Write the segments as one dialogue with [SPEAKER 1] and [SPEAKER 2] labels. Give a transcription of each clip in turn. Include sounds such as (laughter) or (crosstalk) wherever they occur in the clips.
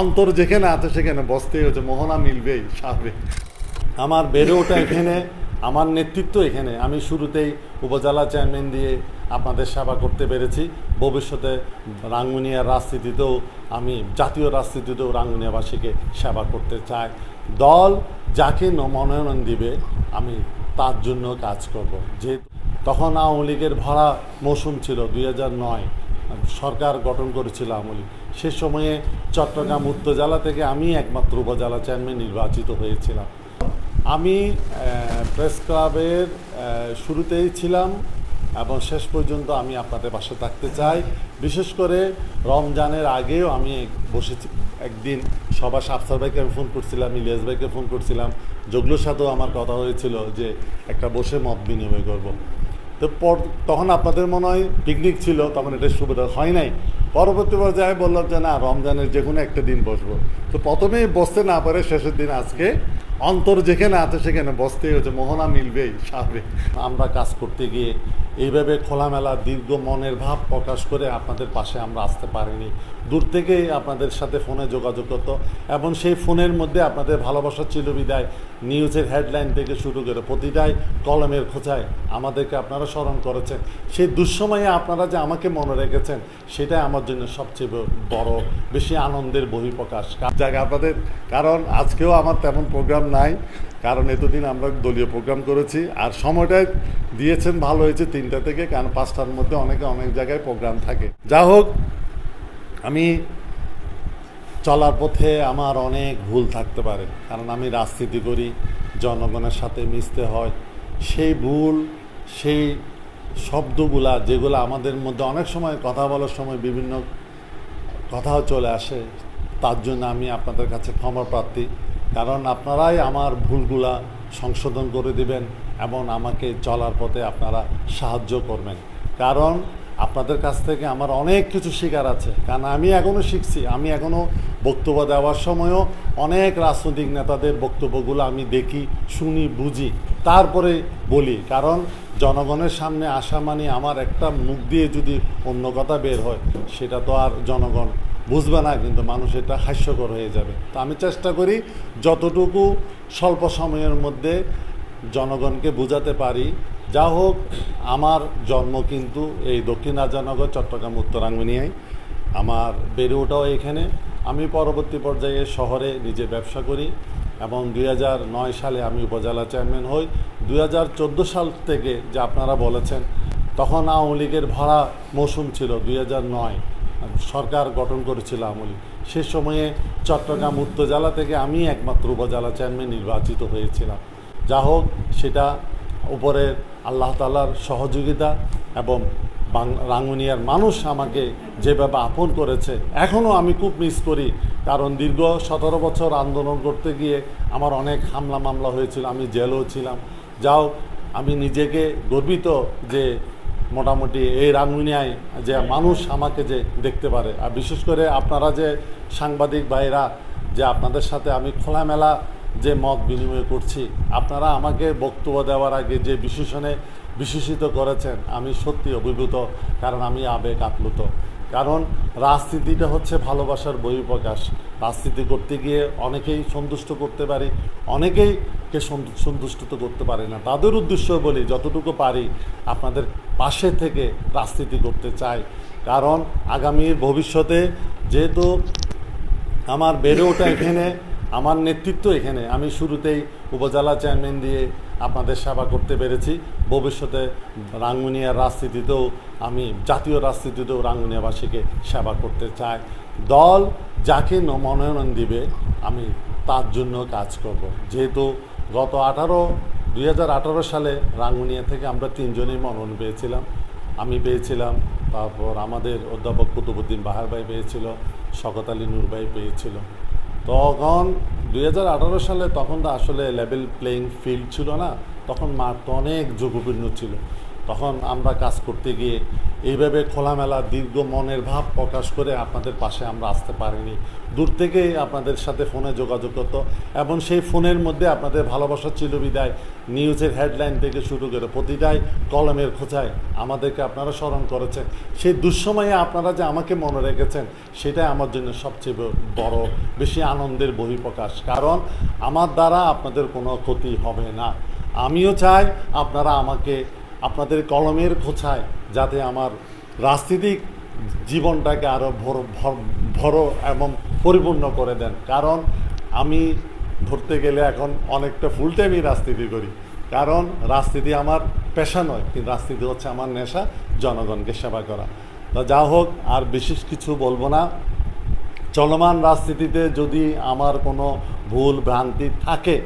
[SPEAKER 1] অন্তর যেখানে আছে সেখানে বসতেই হচ্ছে মোহনা মিলবেই স্বাভাবিক আমার বেড়ে ওঠা এখানে, আমার নেতৃত্ব এখানে। আমি শুরুতেই উপজেলা চেয়ারম্যান দিয়ে আপনাদের সেবা করতে পেরেছি। ভবিষ্যতে রাঙ্গুনিয়ার রাজনীতিতেও আমি, জাতীয় রাজনীতিতেও রাঙ্গুনিয়াবাসীকে সেবা করতে চাই। দল যাকে মনোনয়ন দিবে, আমি তার জন্য কাজ করব। যে তখন আওয়ামী লীগের ভরা মৌসুম ছিল, দুই সরকার গঠন করেছিল আওয়ামী লীগ। সে সময়ে চট্টগ্রাম উত্তর জেলা থেকে আমি একমাত্র উপজেলা চেয়ারম্যান নির্বাচিত হয়েছিলাম। আমি প্রেস ক্লাবের শুরুতেই ছিলাম এবং শেষ পর্যন্ত আমি আপনাদের পাশে থাকতে চাই। বিশেষ করে রমজানের আগেও আমি বসেছি, একদিন সবার আফসার ভাইকে আমি ফোন করছিলাম, ইলিয়াস ভাইকে ফোন করছিলাম। জগলুর সাথেও আমার কথা হয়েছিল যে একটা বসে মত বিনিময় করব। তো তখন আপনাদের মনে হয় পিকনিক ছিল, তখন এটা সুবিধা হয় নাই। পরবর্তী পর্যায়ে বললাম যে, না, রমজানের যে কোনো একটা দিন বসবো। তো প্রথমেই বসতে না পারে শেষের দিন আজকে। অন্তর যেখানে আছে সেখানে বসতেই হচ্ছে, মোহনা মিলবেই, স্বাভাবিক। আমরা কাজ করতে গিয়ে এইভাবে খোলামেলা, দীর্ঘ মনের ভাব প্রকাশ করে আপনাদের পাশে আমরা আসতে পারিনি। দূর থেকেই আপনাদের সাথে ফোনে যোগাযোগ করতো এবং সেই ফোনের মধ্যে আপনাদের ভালোবাসা ছিল বিদায়। নিউজের হেডলাইন থেকে শুরু করে প্রতিটাই কলমের খোঁচায় আমাদেরকে আপনারা স্মরণ করেছেন। সেই দুঃসময়ে আপনারা যে আমাকে মনে রেখেছেন, সেটাই আমার জন্য সবচেয়ে বড়, বেশি আনন্দের বহিঃপ্রকাশ। জায়গা আপনাদের, কারণ আজকেও আমার তেমন প্রোগ্রাম নাই। কারণ এতদিন আমরা দলীয় প্রোগ্রাম করেছি। আর সময়টা দিয়েছেন, ভালো হয়েছে তিনটা থেকে কারণ পাঁচটার মধ্যে অনেকে অনেক জায়গায় প্রোগ্রাম থাকে। যা হোক, আমি চলার পথে আমার অনেক ভুল থাকতে পারে। কারণ আমি রাজনীতি করি, জনগণের সাথে মিশতে হয়। সেই ভুল, সেই শব্দগুলা যেগুলো আমাদের মধ্যে অনেক সময় কথা বলার সময় বিভিন্ন কথাও চলে আসে, তার জন্য আমি আপনাদের কাছে ক্ষমা প্রার্থী। কারণ আপনারাই আমার ভুলগুলা সংশোধন করে দিবেন। এবং আমাকে চলার পথে আপনারা সাহায্য করবেন। কারণ আপনাদের কাছ থেকে আমার অনেক কিছু শেখার আছে। কারণ আমি এখনও শিখছি। আমি এখনও বক্তব্য দেওয়ার সময়ও অনেক রাজনৈতিক নেতাদের বক্তব্যগুলো আমি দেখি, শুনি, বুঝি। তারপরে বলি, কারণ জনগণের সামনে আসা মানে আমার একটা মুখ দিয়ে যদি অন্য কথা বের হয়, সেটা তো আর জনগণ বুঝবে না, কিন্তু মানুষ এটা হাস্যকর হয়ে যাবে। তো আমি চেষ্টা করি, যতটুকু স্বল্প সময়ের মধ্যে জনগণকে বোঝাতে পারি। যা হোক, আমার জন্ম কিন্তু এই দক্ষিণ রাজানগর, চট্টগ্রাম উত্তরাঙ্গনিয়ায় আমার বেড়ে ওঠাও এখানে। আমি পরবর্তী পর্যায়ে শহরে নিজে ব্যবসা করি এবং দুই নয় সালে আমি উপজেলা চেয়ারম্যান হই। দুই হাজার চোদ্দ সাল থেকে যে আপনারা বলেছেন, তখন আওয়ামী লীগের ভরা মৌসুম ছিল দুই নয়। সরকার গঠন করেছিল আওয়ামী লীগ। সে সময়ে চট্টগ্রাম উত্তর জেলা থেকে আমি একমাত্র উপজেলা চেয়ারম্যান নির্বাচিত হয়েছিলাম। যা হোক, সেটা উপরের আল্লাহ তালার সহযোগিতা এবং রাঙ্গুনিয়ার মানুষ আমাকে যেভাবে আপন করেছে এখনও আমি খুব মিস করি। কারণ দীর্ঘ সতেরো বছর আন্দোলন করতে গিয়ে আমার অনেক হামলা মামলা হয়েছিল, আমি জেলও ছিলাম। যাও, আমি নিজেকে গর্বিত যে মোটামুটি এই রাঙ্গুনিয়ায় যে মানুষ আমাকে যে দেখতে পারে। আর বিশেষ করে আপনারা যে সাংবাদিক ভাইরা, যে আপনাদের সাথে আমি খোলামেলা যে মত বিনিময় করছি, আপনারা আমাকে বক্তব্য দেওয়ার আগে যে বিশেষণে বিশেষিত করেছেন, আমি সত্যি অভিভূত, কারণ আমি আবেগ আপ্লুত। কারণ রাজনীতিটা হচ্ছে ভালোবাসার বহিঃপ্রকাশ। রাজনীতি করতে গিয়ে অনেকেই সন্তুষ্ট করতে পারি, অনেকেই কে সন্তুষ্ট তো করতে পারি না। তাদের উদ্দেশ্য বলি, যতটুকু পারি আপনাদের পাশে থেকে রাজনীতি করতে চাই। কারণ আগামীর ভবিষ্যতে যেহেতু আমার বেড়ে ওঠা এখানে আমার নেতৃত্ব এখানে। আমি শুরুতেই উপজেলা চেয়ারম্যান দিয়ে আপনাদের সেবা করতে পেরেছি। ভবিষ্যতে রাঙ্গুনিয়ার রাজনীতিতেও আমি, জাতীয় রাজনীতিতেও রাঙ্গুনিয়াবাসীকে সেবা করতে চাই। দল যাকে মনোনয়ন দিবে, আমি তার জন্য কাজ করব। যেহেতু গত আঠারো, দুই সালে রাঙ্গুনিয়া থেকে আমরা তিনজনেই মনোনয়ন পেয়েছিলাম। আমি পেয়েছিলাম, তারপর আমাদের অধ্যাপক কুতুবুদ্দিন বাহার ভাই পেয়েছিল, শকত আলী নূর ভাই পেয়েছিল। তখন দু হাজার আঠারো সালে তখন তো আসলে লেভেল প্লেয়িং ফিল্ড ছিল না, তখন মাঠ অনেক যোগপূর্ণ ছিল। তখন আমরা কাজ করতে গিয়ে এইভাবে খোলামেলা দীর্ঘ মনের ভাব প্রকাশ করে আপনাদের পাশে আমরা আসতে পারিনি। দূর থেকেই আপনাদের সাথে ফোনে যোগাযোগ হতো এবং সেই ফোনের মধ্যে আপনাদের ভালোবাসা ছিল বিদায়। নিউজের হেডলাইন থেকে শুরু করে প্রতিটাই কলমের খোঁচায় আমাদেরকে আপনারা স্মরণ করেছেন। সেই দুঃসময়ে আপনারা যে আমাকে মনে রেখেছেন, সেটাই আমার জন্য সবচেয়ে বড়, বেশি আনন্দের বহিঃপ্রকাশ। কারণ আমার দ্বারা আপনাদের কোনো ক্ষতি হবে না। আমিও চাই আপনারা আমাকে আপনাদের কলমের খোঁচায় যাতে আমার রাজনীতিক জীবনটাকে আরও ভর ভর এবং পরিপূর্ণ করে দেন। কারণ আমি ধরতে গেলে এখন অনেকটা ফুল টাইমই রাজনীতি করি। কারণ রাজনীতি আমার পেশা নয়, কিন্তু রাজনীতি হচ্ছে আমার নেশা, জনগণকে সেবা করা। তো যা হোক, আর বিশেষ কিছু বলব না। চলমান রাজনীতিতে যদি আমার কোনো ভুল ভ্রান্তি থাকে,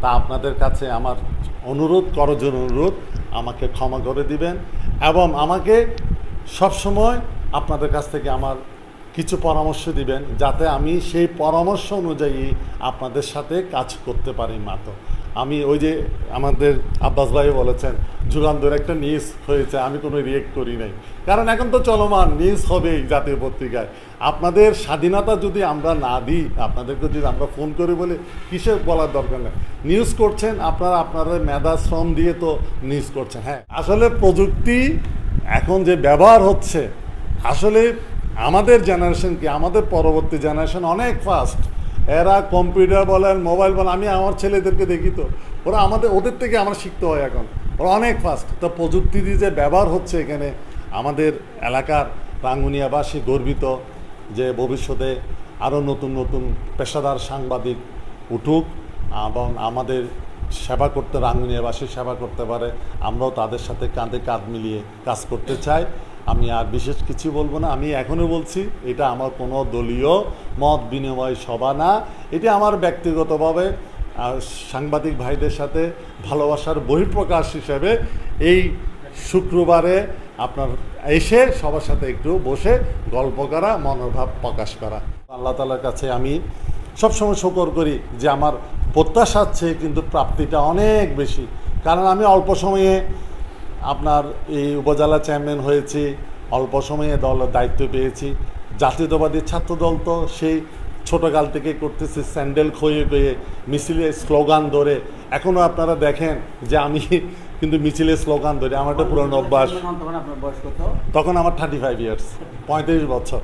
[SPEAKER 1] তা আপনাদের কাছে আমার অনুরোধ করজন অনুরোধ, আমাকে ক্ষমা করে দিবেন এবং আমাকে সবসময় আপনাদের কাছ থেকে আমার কিছু পরামর্শ দিবেন যাতে আমি সেই পরামর্শ অনুযায়ী আপনাদের সাথে কাজ করতে পারি মাত্র। আমি ওই যে আমাদের আব্বাস ভাই বলেছেন, যুগান্তর একটা নিউজ হয়েছে, আমি কোনো রিয়েক্ট করি নাই। কারণ এখন তো চলমান নিউজ হবেই জাতীয় পত্রিকায়। আপনাদের স্বাধীনতা যদি আমরা না দিই, আপনাদেরকে যদি আমরা ফোন করি বলে কিসের বলার দরকার নেই? নিউজ করছেন, আপনারা আপনাদের মেধা, শ্রম দিয়ে তো নিউজ করছেন। হ্যাঁ আসলে প্রযুক্তি এখন যে ব্যবহার হচ্ছে, আসলে আমাদের জেনারেশন কি, আমাদের পরবর্তী জেনারেশন অনেক ফাস্ট এরা কম্পিউটার বলেন মোবাইল বলেন, আমি আমার ছেলেদেরকে দেখি তো। ওরা আমাদের, ওদের থেকে আমরা শিখতে হয় এখন। ওরা অনেক ফাস্ট তো প্রযুক্তি দিয়ে যে ব্যবহার হচ্ছে এখানে, আমাদের এলাকার রাঙ্গুনিয়াবাসী গর্বিত যে ভবিষ্যতে আরও নতুন নতুন পেশাদার সাংবাদিক উঠুক এবং আমাদের সেবা করতে, রাঙ্গুনিয়াবাসী সেবা করতে পারে। আমরাও তাদের সাথে কাঁধে কাঁধ মিলিয়ে কাজ করতে চাই। আমি আর বিশেষ কিছু বলব না, আমি এখনও বলছি, এটা আমার কোনো দলীয় মত বিনিময় সভা না। এটা আমার ব্যক্তিগতভাবে সাংবাদিক ভাইদের সাথে ভালোবাসার বহিঃপ্রকাশ হিসেবে এই শুক্রবারে আপনার এসে সবার সাথে একটু বসে গল্প করা, মনোভাব প্রকাশ করা। আল্লাহ তালার কাছে আমি সবসময় শকর করি যে আমার প্রত্যাশার চেয়ে কিন্তু প্রাপ্তিটা অনেক বেশি। কারণ আমি অল্প সময়ে আপনার এই উপজেলা চেয়ারম্যান হয়েছি, অল্প সময়ে দল দায়িত্ব পেয়েছি। জাতীয়তাবাদী ছাত্র দল তো সেই ছোটোকাল থেকে করতেছি, স্যান্ডেল খয়ে খয়ে মিছিলে স্লোগান ধরে। এখনও আপনারা দেখেন যে আমি (laughs) কিন্তু মিছিলে স্লোগান ধরে, আমার একটা পুরনো অভ্যাস।
[SPEAKER 2] তখন
[SPEAKER 1] আমার থার্টি ফাইভ ইয়ার্স পঁয়ত্রিশ বছর।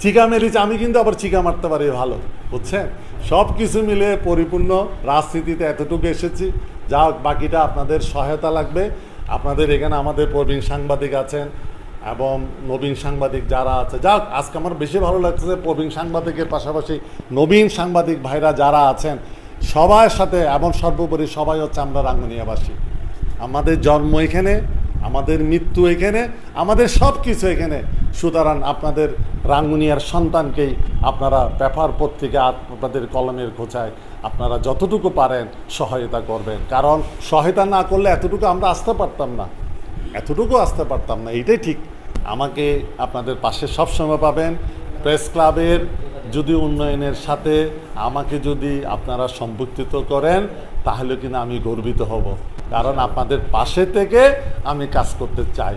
[SPEAKER 1] চিকা মেরেছি, আমি কিন্তু আবার চিকা মারতে পারি, ভালো, বুঝছেন? সব কিছু মিলে পরিপূর্ণ, রাজনীতিতে এতটুকু এসেছি। যা বাকিটা আপনাদের সহায়তা লাগবে। আপনাদের এখানে আমাদের প্রবীণ সাংবাদিক আছেন এবং নবীন সাংবাদিক যারা আছে। যাক, আজকে আমার বেশি ভালো লাগছে প্রবীণ সাংবাদিকের পাশাপাশি নবীন সাংবাদিক ভাইরা যারা আছেন, সবার সাথে এবং সর্বোপরি সবাই হচ্ছে আমরা রাঙ্গুনিয়াবাসী। আমাদের জন্ম এখানে, আমাদের মৃত্যু এখানে, আমাদের সব কিছু এখানে। সুতরাং আপনাদের রাঙ্গুনিয়ার সন্তানকেই আপনারা পেপার পত্রিকা আপনাদের কলমের খোঁচায় আপনারা যতটুকু পারেন সহায়তা করবেন। কারণ সহায়তা না করলে এতটুকু আমরা আসতে পারতাম না। এতটুকু আসতে পারতাম না, এইটাই ঠিক। আমাকে আপনাদের পাশে সবসময় পাবেন। প্রেস ক্লাবের যদি উন্নয়নের সাথে আমাকে যদি আপনারা সম্পৃক্ত করেন, তাহলে কিনা আমি গর্বিত হব। কারণ আপনাদের পাশে থেকে আমি কাজ করতে চাই।